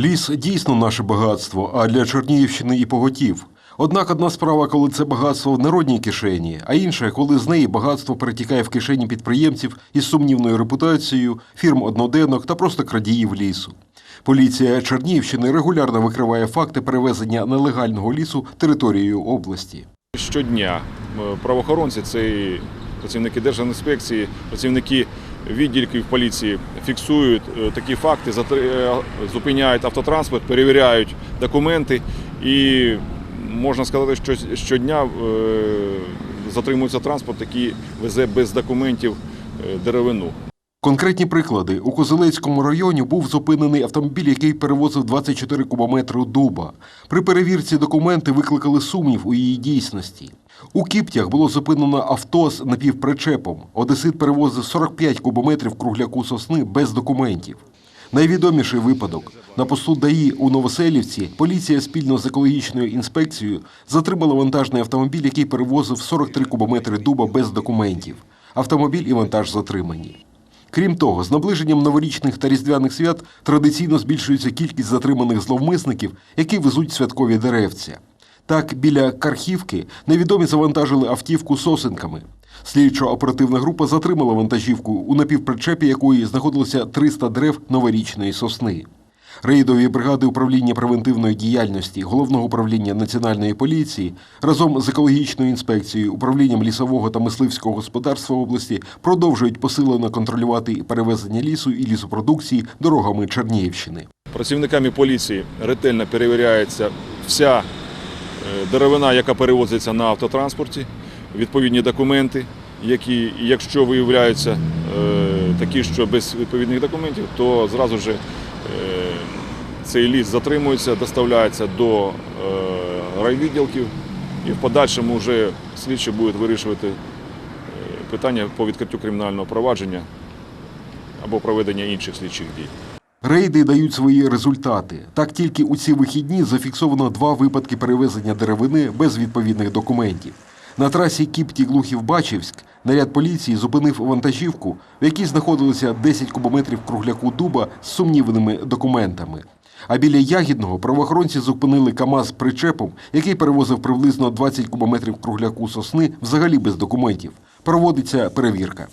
Ліс дійсно наше багатство, а для Чернігівщини і поготів. Однак одна справа, коли це багатство в народній кишені, а інша, коли з неї багатство перетікає в кишені підприємців із сумнівною репутацією, фірм одноденок та просто крадіїв лісу. Поліція Чернігівщини регулярно викриває факти перевезення нелегального лісу територією області. Щодня е, правоохоронці, це працівники Держінспекції, працівники відділків поліції фіксують е, такі факти, е, зупиняють автотранспорт, перевіряють документи і можна сказати, що щодня е, затримується транспорт, який везе без документів деревину. Конкретні приклади. У Козелецькому районі був зупинений автомобіль, який перевозив 24 кубометри дуба. При перевірці документи викликали сумнів у її дійсності. У Кіптях було зупинено авто з напівпричепом. Одесит перевозив 45 кубометрів кругляку сосни без документів. Найвідоміший випадок. На посту ДАІ у Новоселівці поліція спільно з екологічною інспекцією затримала вантажний автомобіль, який перевозив 43 кубометри дуба без документів. Автомобіль і вантаж затримані. Крім того, з наближенням новорічних та різдвяних свят традиційно збільшується кількість затриманих зловмисників, які везуть святкові деревця. Так, біля Кархівки невідомі завантажили автівку сосенками. Слідчо-оперативна група затримала вантажівку, у напівпричепі якої знаходилося 300 дерев новорічної сосни. Рейдові бригади управління превентивної діяльності головного управління національної поліції разом з екологічною інспекцією, управлінням лісового та мисливського господарства області продовжують посилено контролювати перевезення лісу і лісопродукції дорогами Чернігівщини. Працівниками поліції ретельно перевіряється вся е, деревина, яка перевозиться на автотранспорті, відповідні документи, які, якщо виявляються е, такі, що без відповідних документів, то зразу ж е, цей ліс затримується, доставляється до е, райвідділків і в подальшому вже слідчі будуть вирішувати е, питання по відкриттю кримінального провадження або проведення інших слідчих дій. Рейди дають свої результати. Так тільки у ці вихідні зафіксовано два випадки перевезення деревини без відповідних документів. На трасі Кіпті Глухів-Бачівськ наряд поліції зупинив вантажівку, в якій знаходилося 10 кубометрів кругляку дуба з сумнівними документами. А біля Ягідного правоохоронці зупинили КАМАЗ причепом, який перевозив приблизно 20 кубометрів кругляку сосни взагалі без документів. Проводиться перевірка.